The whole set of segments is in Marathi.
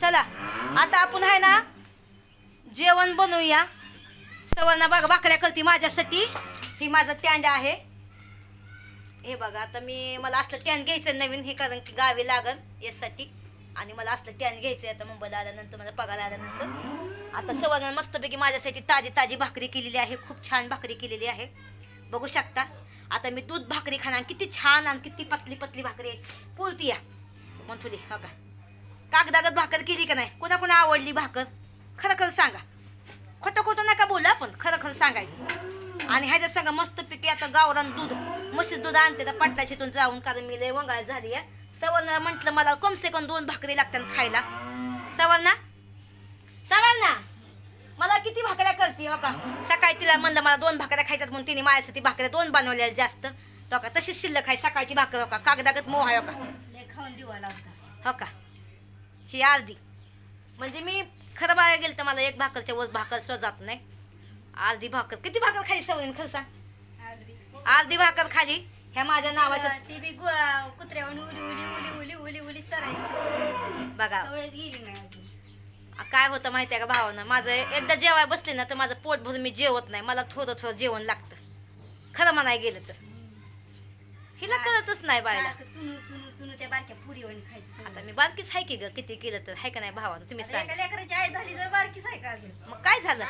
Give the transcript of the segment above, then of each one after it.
चला आता आपण आहे ना जेवण बनवूया. सवर्ण बघा भाकऱ्या करते माझ्यासाठी. ही माझं टँड आहे. हे बघा आता मी मला असलं टॅन घ्यायचं नवीन हे कारण की गावी लागल यासाठी. आणि मला असलं टॅन घ्यायचं आता मुंबईला आल्यानंतर मला पगार आल्यानंतर. आता सवर्ण मस्तपैकी माझ्यासाठी ताजी ताजी भाकरी केलेली आहे खूप छान भाकरी केलेली आहे. बघू शकता. आता मी दूध भाकरी खाणार किती छान आणि किती पतली पतली भाकरी आहे. पुलती या. मंथुली हो का? कागदागत भाकर केली का नाही? कोणा कोणा आवडली भाकर? खरं खरं सांगा. खोटं खोटं नका बोला पण खरं खरं सांगायचं. आणि ह्याच्यात सांगा मस्तपैकी आता गावरान दूध म्हशीचं दूध आणते तर पाटलाशीतून जाऊन कारण मी लय वंगाळ झाली आहे. सवर्ण म्हटलं मला कम से कम दोन भाकरी लागतात खायला. सवर्ण? सवर्ण? मला किती भाकऱ्या करते हो का? सकाळी तिला म्हणलं मला दोन भाकऱ्या खायच्यात म्हणून तिने माझ्यासाठी भाकऱ्या दोन बनवल्या जास्त. तो का तशीच शिल्लक आहे सकाळची भाकर हो का? कागदागत मोह आहे हो का? खाऊन दिवाला होता हो का? ही अर्धी. म्हणजे मी खरं बघायला गेलं तर मला एक भाकरच्या वर भाकर स्वजात नाही. अर्धी भाकर. किती भाकर खाली सवयीन खरं सांग. अर्धी. भाकर खाली. ह्या माझ्या नावाच्या ती बी कुत्र्यावर उली उली उली उली उली उली चरायची. बघा. सवयच गेली नाही अजून. काय होतं माहिती आहे का भावानं? माझं एकदा जेवाय बसले ना तर माझं पोट भरून मी जेवत नाही. मला थोडं थोडं जेवण लागतं. खरं म्हणाय गेलं तर. हिला कळतच नाही बायला सारखं चुनू चुनू चुनू त्या बारक्या पुरीवर खायचं आता मी बारकीच आहे की ग? किती केलं तर? हाय का नाही भावानं? तुम्ही सांगा एका लेकराची आई झाली तर बारकीच आहे का अजून? मग काय झालं?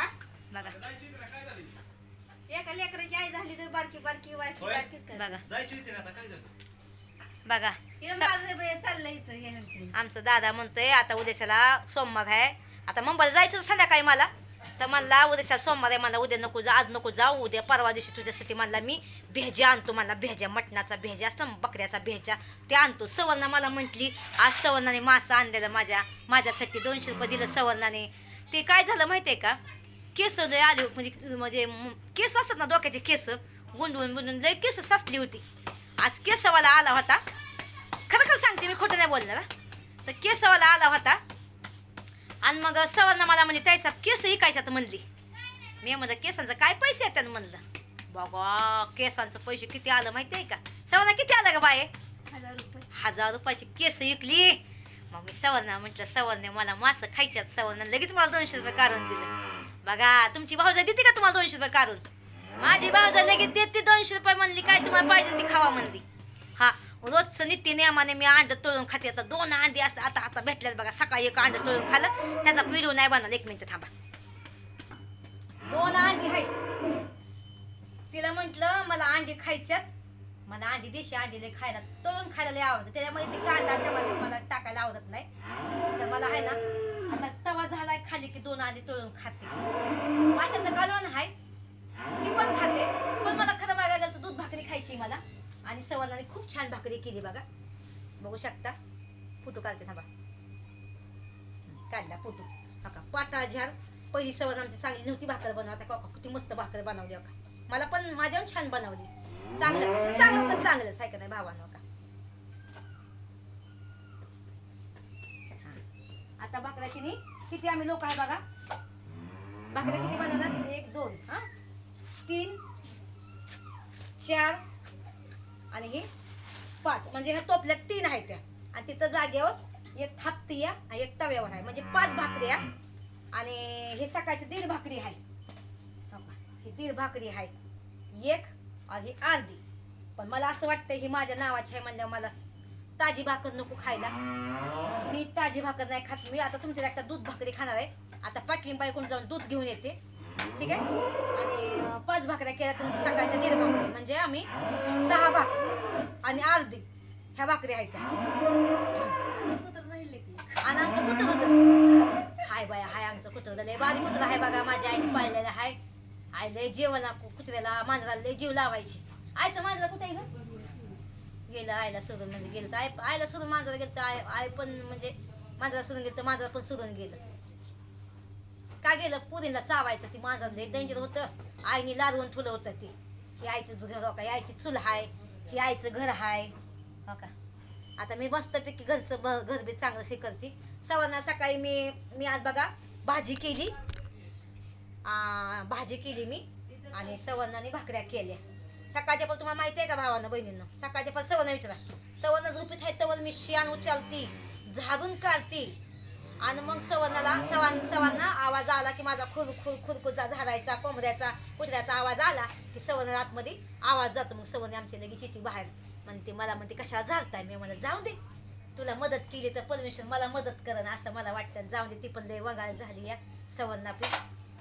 बघा. एका लेकराची आई झाली तर बारकी बारकी बारकी होय? बारकीच कर. बघा. जायची होती ना आता? काय झालं? बघा. माझं चाललंय इथं हे ह्यांचं. आमचं दादा म्हणतोय आता उद्याच्याला सोमवार आहे. आता मुंबईला जायचं होतं संध्याकाळी मला. तर म्हणला उद्याच्या सोमवार आहे मला उद्या नको जा आज नको जाऊ उद्या परवा दिवशी तुझ्यासाठी म्हणला मी भेजा आणतो मला भेजा मटणाचा भेजा असतो ना बकऱ्याचा भेजा ते आणतो. सवर्णा मला म्हटली आज सवर्णाने मासा आणलेला माझ्या माझ्यासाठी दोनशे रुपये दिलं सवर्णाने. ते काय झालं माहिती आहे का? केस लय आले म्हणजे म्हणजे केस असतात ना डोक्याचे केस गुंडवून गुंडून लय केस साचली होती. आज केसवाला आला होता. खरं खरं सांगते मी खोटं नाही बोलणार तर केसवाला आला होता आणि मग सवर्ण मला म्हणली ताई साहेब केस इकायच्यात म्हणली. मी म्हणलं केसांचं काय पैसे येतात म्हणलं बाबा केसांचं पैसे किती आलं माहिती आहे का? सवर्ण किती आलं का बाये हजार रुपये. हजार रुपयाची केस विकली मग मी सवर्ण म्हटलं सवरने मला मासं खायच्यात सवर्ण लगेच मला दोनशे रुपये काढून दिले. बघा तुमची भाऊजा देते का तुम्हाला दोनशे रुपये काढून? माझी भाऊजा लगेच देते दोनशे रुपये म्हणली काय तुम्हाला पाहिजे ती खावा म्हणली. हा रोजचं नित्य नियमाने मी अंड तळून खाते. आता दोन अंडी असतात आता आता भेटल्यात बघा. सकाळी एक अंड तळून खाल्लं. त्याचा पिरू नाही बनवला एक मिनिट थांबा. दोन अंडी आहेत. तिला म्हटलं मला अंडी खायच्यात मला अंडी देशी अंडी लई खायला तळून खायला लई आवडतं. त्याच्यामध्ये ते कांदा टमाटर मला टाकायला आवडत नाही. तर मला आहे ना आता तवा झालाय खाली की दोन अंडी तळून खाते. माशाचं कालवण आहे. ती पण खाते. पण मला खरं बघायला गेलं तर दूध भाकरी खायची मला. आणि सवर्णाने खूप छान भाकरी केली बघा. बघू शकता. फोटो काढते थांबा. काढला फोटो. का? पाताळ झार पहिली सवर्ण आमची चांगली नव्हती भाकर बनवता. का किती मस्त भाकर बनवली हो का मला पण माझ्याहून छान बनवली. चांगलं. म्हणजे चांगलं तर चांगलंच आहे का नाही भावानं का आता भाकऱ्याची नी किती आम्ही लोक आहे बघा. भाकऱ्या किती बनवणार एक दोन. हा? तीन चार आणि ही पाच. म्हणजे ह्या टोपल्यात तीन आहेत त्या. आणि तिथं जागेवर एक थापती या आणि एक तव्यावर आहे. म्हणजे पाच भाकऱ्या आणि हे सकाळची दीड भाकरी आहे. हो ही दीड भाकरी आहे. एक आणि ही अर्धी. पण मला असं वाटतं ही माझ्या नावाची आहे म्हणल्यावर मला ताजी भाकर नको खायला. मी ताजी भाकर नाही खात. मी आता तुमच्या एकटा दूध भाकरी खाणार आहे. आता पाटलिंबाईकडून जाऊन दूध घेऊन येते. ठीक आहे? आणि पाच भाकऱ्या केल्या तर सकाळच्या दीड भाकरी म्हणजे आम्ही सहा भाकरी आणि अर्धी ह्या भाकरी आहेत त्या. आणि आमचं कुठं होतं? हाय बाया हाय आमचं कुत्रं लय बारी कुत्रं आहे बघा माझ्या आईने पाळलेलं आहे आई लय जेवण कुत्र्याला मांजराला लय जीव लावायची. आईचं मांजरा कुठे आहे ग? गेलं आईला सोडून म्हणजे गेलं तर आई आईला सोडून मांजरा गेलं तर आय आई पण म्हणजे मांजरा सोडून गेलं तर मांजरा पण सोडून गेलं. का गेलं? पुरीला चावायचं ती माणसाला लय डेंजर होतं. आईने लादवून ठुलं होतं ती. ही आईचं घर हो का? आईची चूल हाय. ही आईचं घर हाय. हो का? आता मी मस्तपैकी घरचं ब घर बी चांगलं हे करते. सवारना सकाळी मी मी आज बघा भाजी केली. भाजी केली मी आणि सवर्णाने भाकऱ्या केल्या. सकाळच्या पण तुम्हाला माहिती आहे का भावानं बहिणींना? सकाळच्या पण सवर्ण विचारा. सवर्ण झोपीत आहे तवर मी शियान उचलती झाडून काढते. आणि मग सवनाला सवान सवांना आवाज आला की माझा खुर खुर खुरकुचा झाडायचा कोंबड्याचा कुत्र्याचा आवाज आला की सवनाला आतमध्ये आवाज जातो. मग सवर्ण आमची लगेच येते बाहेर. म्हणते मला म्हणते कशाला झाडताय? मी म्हणत जाऊ दे. तुला मदत केली तर परमेश्वर मला मदत करण असं मला वाटतं. जाऊ दे ती पण लय वगाळ झाली या सवन्ना पण.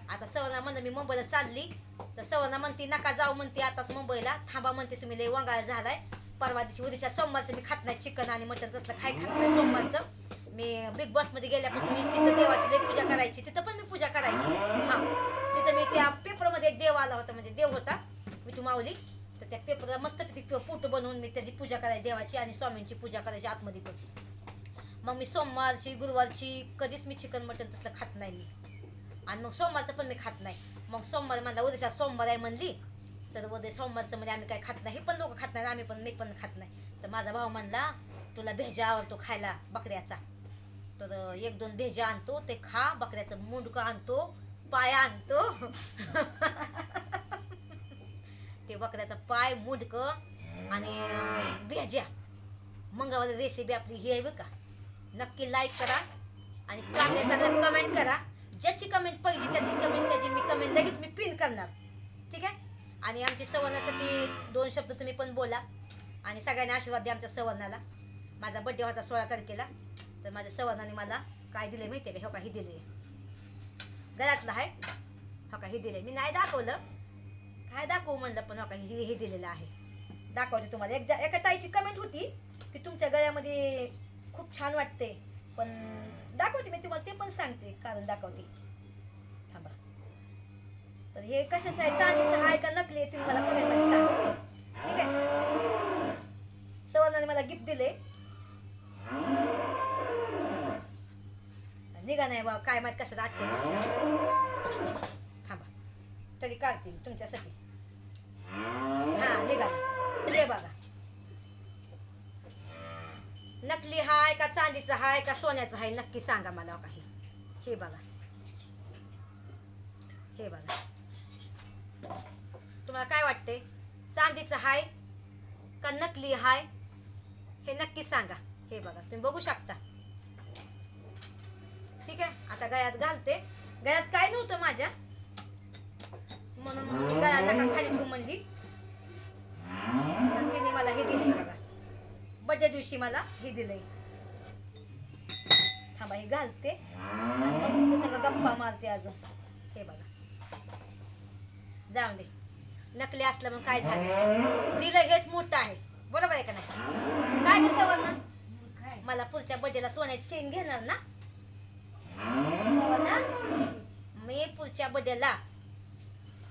आता सवना म्हणलं मी मुंबईला चालली. तर सवना म्हणते नका जाऊ. म्हणते आताच मुंबईला. थांबा म्हणते तुम्ही लय वगाळ झालाय. परवा दिवशी उद्याच्या सोमवारचं मी खात नाही चिकन आणि मटन. तसलं खाय खात नाही सोमवारचं. मी बिग बॉसमध्ये गेल्यापासून मी तिथं देवाची लई पूजा करायची. तिथं पण मी पूजा करायची. हां. तिथं मी त्या पेपरमध्ये एक देव आला होता म्हणजे देव होता विठू माऊली. तर त्या पेपरला मस्तपैकी फोटो बनवून मी त्याची पूजा करायची देवाची आणि स्वामींची पूजा करायची आतमध्ये पण. मग मी सोमवारची गुरुवारची कधीच मी चिकन मटन तसलं खात नाही मी. आणि मग सोमवारचं पण मी खात नाही. मग सोमवार म्हणला उद्याचा सोमवार आहे म्हणली तर उद्या सोमवारचं म्हणजे आम्ही काय खात नाही. हे पण लोक खात नाही आम्ही पण मी पण खात नाही. तर माझा भाऊ म्हणला तुला भेजा आवडतो खायला बकऱ्याचा. तर एक दोन भेजा आणतो ते खा बकऱ्याचं मुंडकं आणतो पाय आणतो. ते बकऱ्याचा पाय मुंडकं आणि भेज्या. मंगावाली रेसिपी आपली ही आहे बरं का. नक्की लाईक करा आणि चांगल्या चांगल्या कमेंट करा. ज्याची कमेंट पहिली त्याची कमेंट त्याची मी कमेंट लगेच मी पिन करणार. ठीक आहे? आणि आमची सवर्णासाठी दोन शब्द तुम्ही पण बोला. आणि सगळ्यांनी आशीर्वाद द्या आमच्या सवर्णाला. माझा बड्डे होता सोळा तारखेला. तर माझ्या सवनाने मला काय दिले माहिती आहे का? हो का ही दिले घरातलं आहे. हो का ही दिले मी नाही दाखवलं. काय दाखवू म्हणलं पण हो का हे हे दिलेलं आहे. दाखवते तुम्हाला. एक एका ताईची कमेंट होती की तुमच्या गळ्यामध्ये खूप छान वाटते पण दाखवते मी तुम्हाला ते पण सांगते. कारण दाखवते. थांबा. तर हे कशाचं आहे? चांदीचं आहे का नकली तुम्ही मला कमेंटमध्ये सांगा. ठीक आहे? सवर्णाने मला गिफ्ट दिले का नाही बा काय माहीत कसं आठवण थांबा. तरी काढते मी तुमच्यासाठी. हा निघाला हे बघा. नकली हाय का चांदीचं हाय का सोन्याचं हाय? नक्की सांगा मला हो काही. हे बघा. हे बघा. तुम्हाला काय वाटते चांदीचं हाय का नकली हाय? हे नक्की सांगा. हे बघा. तुम्ही बघू शकता. ठीक आहे? आता गळ्यात घालते. गळ्यात काय नव्हतं माझ्या? म्हणून गळ्यात नका खाली ठेवू म्हणली? तर तिने मला हे दिले बघा. बड्डे दिवशी मला हे दिलंय. थांबा हे घालते. आणि मग तुमच्या सगळं गप्पा मारते अजून. हे बघा. जाऊन दे. नकली असलं मग काय झालं? दिलं हेच मोठं आहे. बरोबर आहे का नाही? काय कसं ना काय? मला पुढच्या बड्डेला सोन्याची चेन घेणार ना? मी पुढच्या बदलला.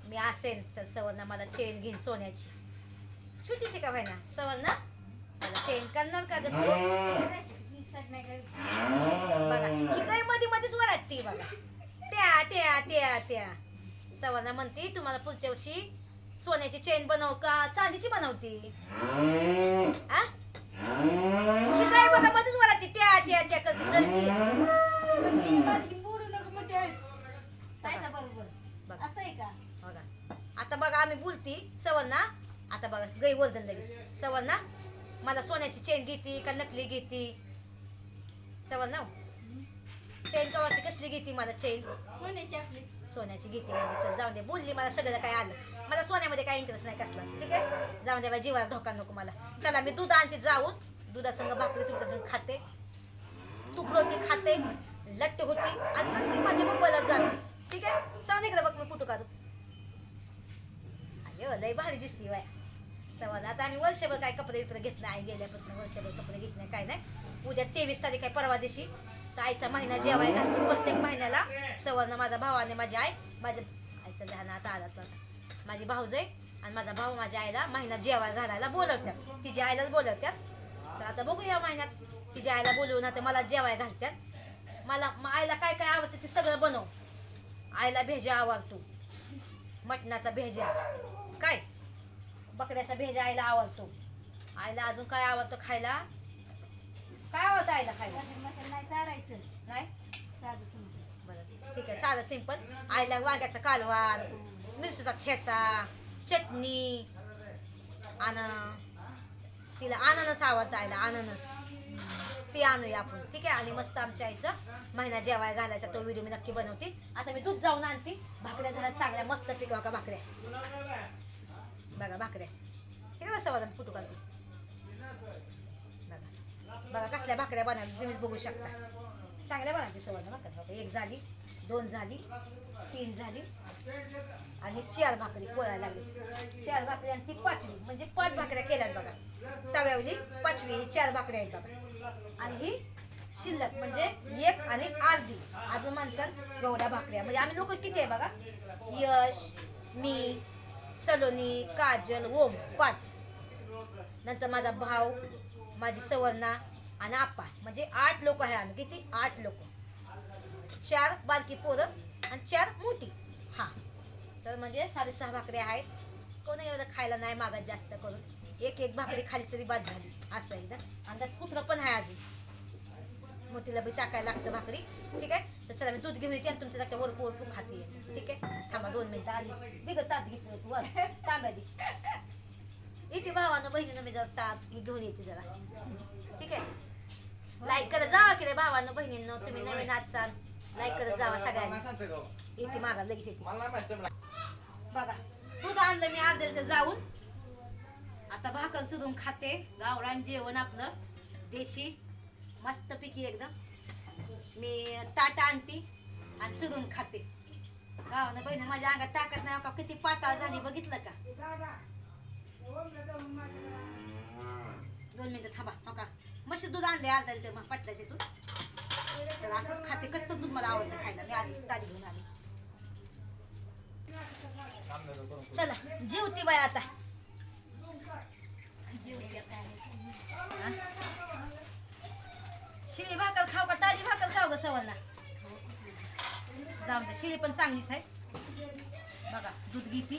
मी असेल तर सवर्ण मला चेन घेईन सोन्याची. छोटीशी का ना? सवर्ण मला चेन करणार का ग तू? बघा ही मध्ये मध्येच वराटती बघा. त्या त्या त्या त्या. सवर्ण म्हणते तुम्हाला पुढच्या वर्षी सोन्याची चेन बनव का? चांदीची बनवती. आ? शिकाय बघा मध्येच वराटती? त्या त्या त्या करते नको म्हणते. पैसा बरोबर? बघ. असं आहे का? बघा. आता बघा आम्ही बोलती सवर्णा आता बघा गई वर्धन लगेच. सवर्णा मला सोन्याची चेन घेती का नकली घेती? सवर्णा चेन कवाची कसली घेती मला चेन सोन्याची आपली. सोन्याची घेते म्हणजे चल जाऊन दे बोलली मला सगळं काय आलं. मला सोन्यामध्ये काय इंटरेस्ट नाही कसला. ठीक आहे? जाऊन दे बाई जीवाला धोका नको मला. चला मी दूध आणते जाऊन. दुधासंग भाकरी तुमच्या संग खाते. तूप रोटी खाते. लट्ट होती आणि मग मी माझ्या मुंबईला जाते. ठीक आहे? जाऊन एकदा बघ मी फोटो काढू. अरे लय भारी दिसती बाय. सवाल आता आम्ही वर्षभर काय कपडे बिपडे घेत नाही गेल्यापासून वर्षभर कपडे घेत नाही काय नाही. उद्या तेवीस तारीख आहे परवा दिवशी. तर आईचा महिना जेवाय घालते प्रत्येक महिन्याला. सवर्ण माझा भावाने माझी आई माझ्या आईचं ध्यान आता आला बघा माझी आहे आणि माझा भाऊ माझ्या आईला महिना जेवाय घालायला बोलवतात. तिच्या आईलाच बोलवतात. तर आता बघू या महिन्यात. तिच्या आईला बोलवून आता मला जेवाय घालतात. मला मग आईला काय काय आवडतं ते सगळं बनव. आईला भेजा आवडतो मटणाचा भेजा. काय? बकऱ्याचा भेजा आईला आवडतो. आईला अजून काय आवडतं खायला? काय आवडतं आईला खायला? मशाल मशाल नाही चारायचं. नाही? साधं समजून बरं ठीक आहे साधं सिंपल आईला वांग्याचा कालवार मिरचीचा ठेसा चटणी आणि तिला अननस आवडतं आईला अननस. ते आणूया आपण. ठीक आहे? आणि मस्त आमच्या आईचं महिना जेवाय घालायचा तो व्हिडिओ मी नक्की बनवते. आता मी दूध जाऊन आणते. भाकऱ्या झाल्या चांगल्या मस्त पिकवा का भाकऱ्या? बघा भाकऱ्या. ठीक आहे सवाल फुटू काढते. बघा. बघा कसल्या भाकऱ्या बनवल्या तुम्हीच बघू शकता. चांगल्या बनायची सवाल भाकऱ्या. एक झाली दोन झाली तीन झाली. आणि चार भाकरी पोळायला लागली. चार भाकरी आणि ती पाचवी. म्हणजे पाच भाकऱ्या केल्यात बघा. तव्यावली पाचवी ही चार भाकऱ्या आहेत बघा. आणि ही शिल्लक म्हणजे एक आणि अर्धी. अजून माणसान गवड्या भाकऱ्या. म्हणजे आम्ही लोक किती आहे बघा? यश मी सलोनी काजल ओम पाच. नंतर माझा भाऊ माझी सवर्णा आणि आप्पा. म्हणजे आठ लोक आहे आम्ही. किती? आठ लोक. चार बारकी पोरं आणि चार मोठी हां. तर म्हणजे साडेसहा भाकऱ्या आहेत. कोणी एवढं खायला नाही मागत जास्त करून. एक एक भाकरी खाली तरी बाद झाली. असं एकदा. त्यात कुत्रं पण आहे अजून. मोतीला बी टाकायला लागतं भाकरी. ठीक आहे? तर चला मी दूध घेऊन येते आणि तुमच्या लागतं वरपू वरपू खाते. ठीक आहे? थांबा दोन मिनिटं आली. दे गं ताट घेतलं तू तांब्या दे इथे भावानं बहिणीनं मी जरा ताट घेऊन येते जरा. ठीक आहे? लाईक करत जावा की रे भावानं बहिणींनो. तुम्ही नवीन आजचा लाईक करत जावा सगळ्यांनी. येते मागा लगेच येते. बघा. दूध आणलं मी अर्धेल तर जाऊन. आता भाकर सुरून खाते. गावरान जेवण आपलं. देशी. मस्त पिकी एकदम. मी ताट आणते आणि चुरून खाते. गावानं बहिणी माझ्या अंगात ताकद नाही हो का? किती पाताळ झाली बघितलं का? दोन मिनिटं थांबा हो का? मशी दूध आणले अर्धा लिटर मग पटल्याचे दूध. तर असंच खाते. कच्चं दूध मला आवडतं खायला. मी आली तारी घेऊन आली. चला जेवती बाय आता. शिळी भाकर खाऊ का? ताजी भाकर खाऊ का सवाना? जाऊन दे शिळी पण चांगलीच आहे. बघा दूध घेती.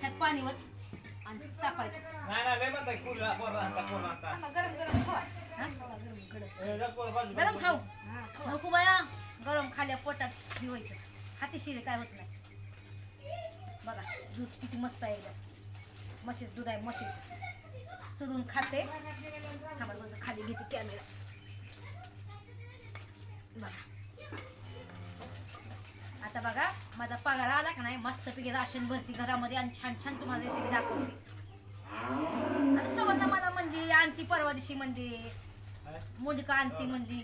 ह्यात पाणीवर आणि तापायचं. गरम गरम खावा. हा? गरम खाऊ. नको बाया गरम खाल्या पोटात भिवायचं. हाती शिळे काय होत नाही. बघा दूध किती मस्त आहे एकदम म्हशीचं दूध आहे म्हशीचं चुरून खाते. थांबा माझं खाली घेते कॅमेरा बघा. आता बघा माझा पगार आला का नाही? मस्तपैकी राशन भरती घरामध्ये आणि छान छान तुम्हाला रेसिपी दाखवते. आणि सवर्ण मला म्हणली आणती परवा दिवशी म्हणली मुंडकं आणती म्हणली.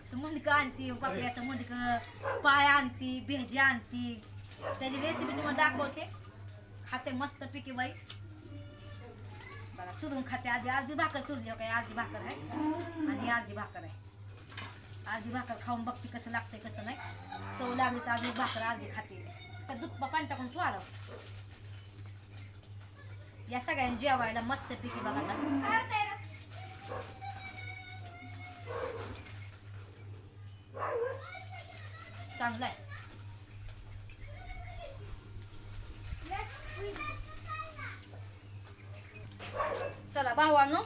असं मुंडकं आणती बकऱ्याचं मुंडकं पाय आणती भेजी आणती त्याची रेसिपी तुम्हाला दाखवते. खाते मस्त पिकी बाई. बघा चुरून खाते आधी. अर्धी भाकर चुरली हो काय? अर्धी भाकर आहे. आणि आधी भाकर आहे. आधी भाकर खाऊन बघते कसं लागते कसं नाही. चव लागली तर अर्धी भाकर आधी खाते. तर दुप्पा पाणी टाकून स्वार या सगळ्यांनी जेवायला मस्त पिकी बघा आता. चांगलं आहे. चला भावानो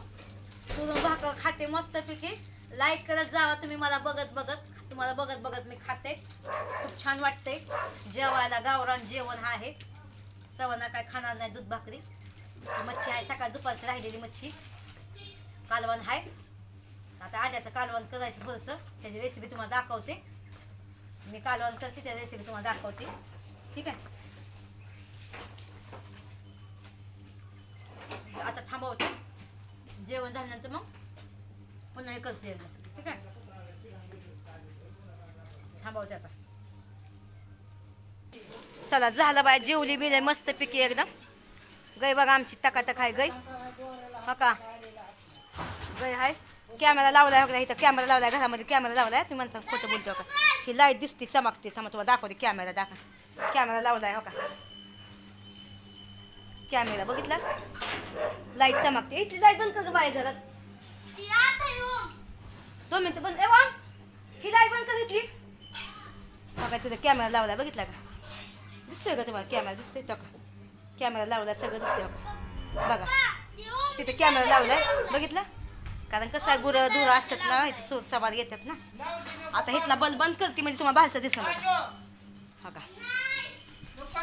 चुरून भाकर खाते मस्त पैकी लाईक करत जावा तुम्ही मला बघत बघत. तुम्हाला बघत बघत मी खाते. खूप छान वाटते. जेवायला गावरान जेवण हा आहे. सवाना काय खाणार नाही दूध भाकरी. मच्छी आहे सकाळ दुपारची राहिलेली मच्छी. कालवण आहे. आता आड्याचं कालवण करायचं थोडंसं. त्याची रेसिपी तुम्हाला दाखवते. मी कालवण करते त्या रेसिपी तुम्हाला दाखवते. ठीक आहे आता थांबवते. जेवण झाल्यानंतर मग पुन्हा हे करते ठीक आहे? थांबवते आता. चला झालं बाय जेवली बिले मस्त पिकी एकदम. गै बघा आमची टकाटक आहे गै हो का? गै आहे कॅमेरा लावलाय हो का इथं कॅमेरा लावलाय घरामध्ये कॅमेरा लावलाय. तुम्ही माणसाला खोटं बोलतो का? ही लाइट दिसते चमकते. थांबा तुम्हाला दाखवते कॅमेरा दाखवा. कॅमेरा लावलाय हो का? कॅमेरा बघितला? लाइट चमकते इथली लाइट बंद कर बाई जरा. हो. दोन मिनिटं बंद. ए वा ही लाइट बंद कर इथली. बघा तिथं कॅमेरा लावलाय बघितला का? दिसतोय का तुम्हाला? कॅमेरा दिसतोय तो का? कॅमेरा लावलाय सगळं दिसतोय हो का बघा ओम तिथे कॅमेरा लावलाय. बघितलं? कारण कसं आहे गुरं धुरं असतात ना इथे चोर सवार येतात ना. आता इथला बल्ब बंद करते म्हणजे तुम्हाला बाहेरचं दिसणार हो का?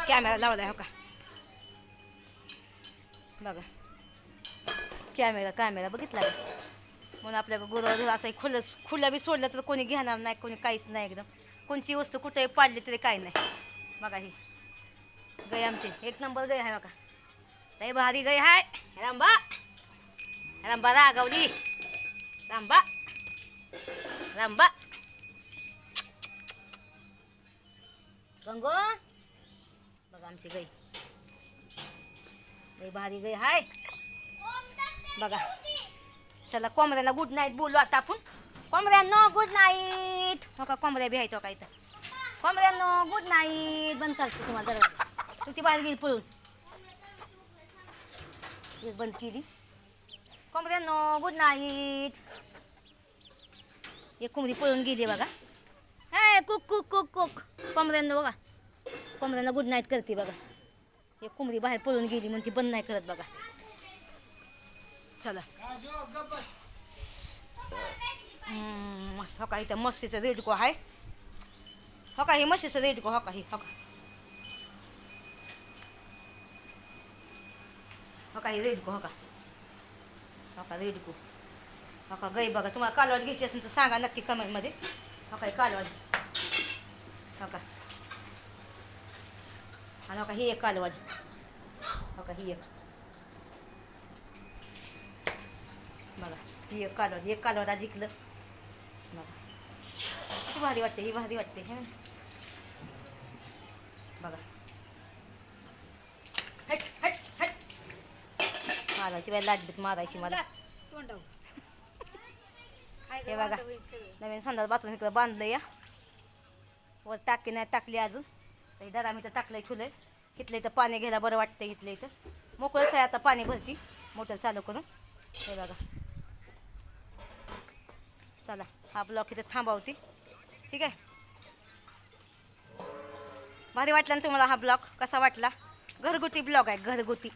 कॅमेरा लावलाय हो का? बघा. कॅमेरा कॅमेरा बघितला म्हणून आपल्या गुरु असं खुलं खुलं बी सोडलं तर कोणी घेणार नाही कोणी काहीच नाही एकदम. कोणची वस्तू कुठेही पाडली तरी काही नाही. बघा ही. गय आमची. एक नंबर गय आहे बघा. लय भारी गय हाय रांबा रांबा रागावली. रांबा रांबा गंगो. बघा आमची गई भारी गई हाय. बघा. चला कोंबऱ्याला गुड नाईट बोललो आता आपण. कोंबऱ्यांनो गुड नाईट हो का कोंबऱ्या बी आहेत हो का इथं? कोंबड्यांनो गुड नाईट बंद करतो तुम्हाला दरवाजा. तू ती बाहेर गेली पळून? एक बंद केली. कोंबऱ्यांनो गुड नाईट एक कोंबडी पळून गेली बघा. हाय कुक कुक कुक कुक. कोंबड्यांना बघा. कोंबऱ्यांना गुड नाईट करते बघा. एक कोंबडी बाहेर पळून गेली म्हणून ती बंद नाही करत बघा. चला. हम्म, मस्त हो का इथं मस्तीचं रेडको आहे. हो का हे मस्तीचं रेडको हो का हे हो का. हो का हे रेडको हो का. हो का रेडको. हो का गई बघा तुम्हाला कालवाड घ्यायची असेल तर सांगा नक्की कमेंटमध्ये हो का हे कालवाड. हो का. आणि हो का ही एक कालवाड हो का ही एक बघा ही एक कालवड एक कालवड आज जिंकलं बघा किती भारी वाटते ही भारी वाटते हे बघा हट हट हट मारायची बाई लाटबीत मारायची मला हे बघा नवीन संडास बाथरूम इकडं बांधलं या वर टाकी नाही टाकली अजून तर दरा मी तर टाकलंय ठुलंय. इथलं इथं पाणी घ्यायला बरं वाटतं इथलं इथं. मोकळंच आहे आता पाणी भरती. मोटर चालू करून. हे बघा. चला हा ब्लॉक इथं थांबवती. ठीक आहे? भारी वाटला ना तुम्हाला हा ब्लॉक कसा वाटला? घरगुती ब्लॉग आहे घरगुती.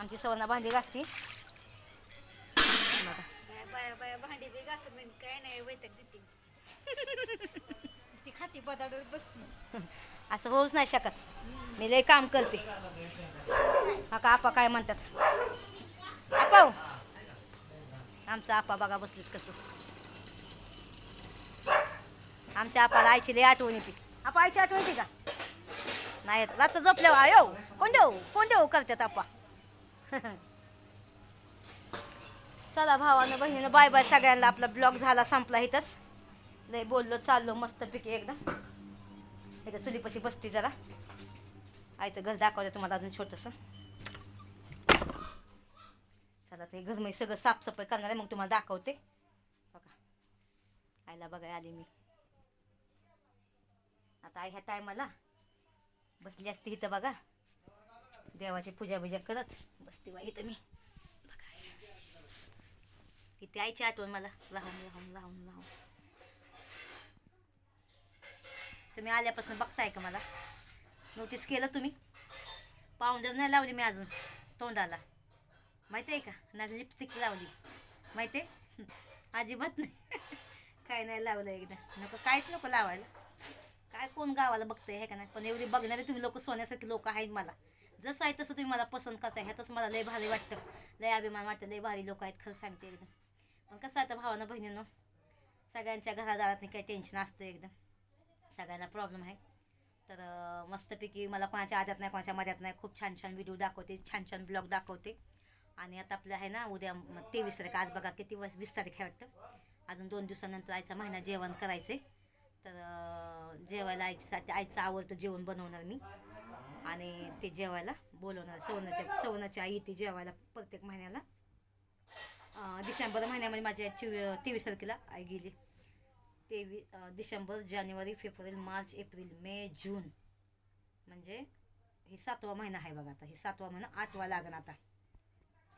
आमची सवना भांडी घासती. भांडी बी काय नाही देते. ती खाते बदाडवर बसते. असं होऊच नाही शकत. मी लय काम करते. हा का आपा काय म्हणतात? आपा हो. आमचा आपा बघा बसलेत कसं. आमच्या आपाला आईची लय आठवण येते. आपा आईची आठवण येते का? नाही रात्र झोपल्या आयो कोण देऊ? कोण देऊ करतात आपा? चला भावानं बहिणीनं बाय बाय सगळ्यांना. आपला ब्लॉग झाला संपला इथंच. लय बोललो चाललो मस्तपैकी एकदम. एकदा चुलीपाशी बसते जरा. आईचं घर दाखवलं तुम्हाला अजून छोटंसं. चला ते घर मी सगळं साफसफाई करणार आहे मग तुम्हाला दाखवते. बघा. आईला बघाय आली मी. आता आई ह्या टायमाला बसली असते इथं बघा. देवाची पूजा बिजा करत बसते बा इथं मी. बघा. इथे आईची आठवण मला. राहून राहून राहून राहून तुम्ही आल्यापासून बघताय का मला? नोटीस केलं तुम्ही? पावडर नाही लावली मी अजून तोंडाला. माहिती आहे का? नाही लिपस्टिक लावली. माहिती आहे? अजिबात नाही. काय नाही लावलं एकदा. नको काहीच नको लावायला. काय कोण गावाला बघतंय हे का नाही? पण एवढी बघणारे तुम्ही लोक सोन्यासारखी लोक आहेत मला. जसं आहे तसं तुम्ही मला पसंत करताय. ह्यातच मला लय भारी वाटतं. लय अभिमान वाटतं. लय भारी लोक आहेत खरं सांगते एकदम पण कसं आता भावानं बहिणीनं सगळ्यांच्या घरादारात काही टेन्शन असतं एकदम सगळ्यांना प्रॉब्लेम आहे. तर मस्तपैकी मला कोणाच्या आदत नाही कोणाच्या मध्यात नाही. खूप छान छान व्हिडिओ दाखवते छान छान ब्लॉग दाखवते. आणि आता आपलं आहे ना उद्या तेवीस तारीख आज बघा किती वीस वीस तारीख आहे वाटतं. अजून दोन दिवसानंतर आईचा महिना जेवण करायचं आहे तर जेवायला आईच्यासाठी आईचं आवडतं जेवण बनवणार मी. आणि ते जेवायला बोलवणार सवनाच्या सवनाची आई ती जेवायला प्रत्येक महिन्याला. डिसेंबर महिन्यामध्ये माझ्या चोवी तेवीस तारखेला आई गेली. तेवीस डिसेंबर जानेवारी फेब्रुवारी मार्च एप्रिल मे जून. म्हणजे हे सातवा महिना आहे बघा आता. हे सातवा महिना आठवा लागण आता.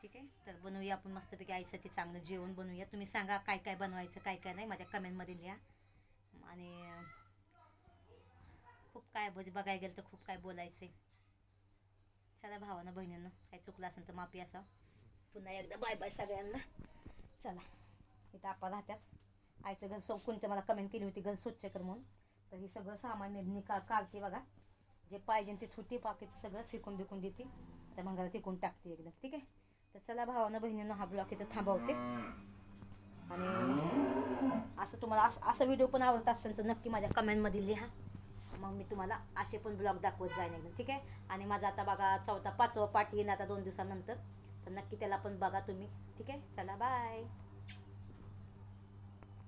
ठीक आहे? तर बनवूया आपण मस्तपैकी आईसाठी चांगलं जेवण बनवूया. तुम्ही सांगा काय काय बनवायचं काय काय नाही. माझ्या कमेंटमध्ये लिहा. आणि खूप काय बघ बघायला गेलं तर खूप काय बोलायचं आहे चला भावानं बहिणींना काय चुकलं असेल तर माफी असा पुन्हा एकदा बाय बाय सगळ्यांना. चला. इथं आपा राहतात. आयचं घर सौ कोणतं मला कमेंट केली होती घर स्वच्छ कर म्हणून. तर हे सगळं सामान मी निका काढते बघा. जे पाहिजे ते ठुटी बाकीचं सगळं फेकून बिकून देते. तर मग तिकून टाकते एकदम ठीक आहे? तर चला भावानं बहिणीनं हा ब्लॉक इथं थांबवते. आणि असं तुम्हाला असं असं व्हिडिओ पण आवडत असेल तर नक्की माझ्या कमेंटमध्ये लिहा. मग मी तुम्हाला असे पण ब्लॉग दाखवत जाईन एकदम ठीक आहे? आणि माझा आता बघा चौथा पाचवा पाठ येईन आता दोन दिवसानंतर. तर नक्की त्याला पण बघा तुम्ही ठीक आहे? चला बाय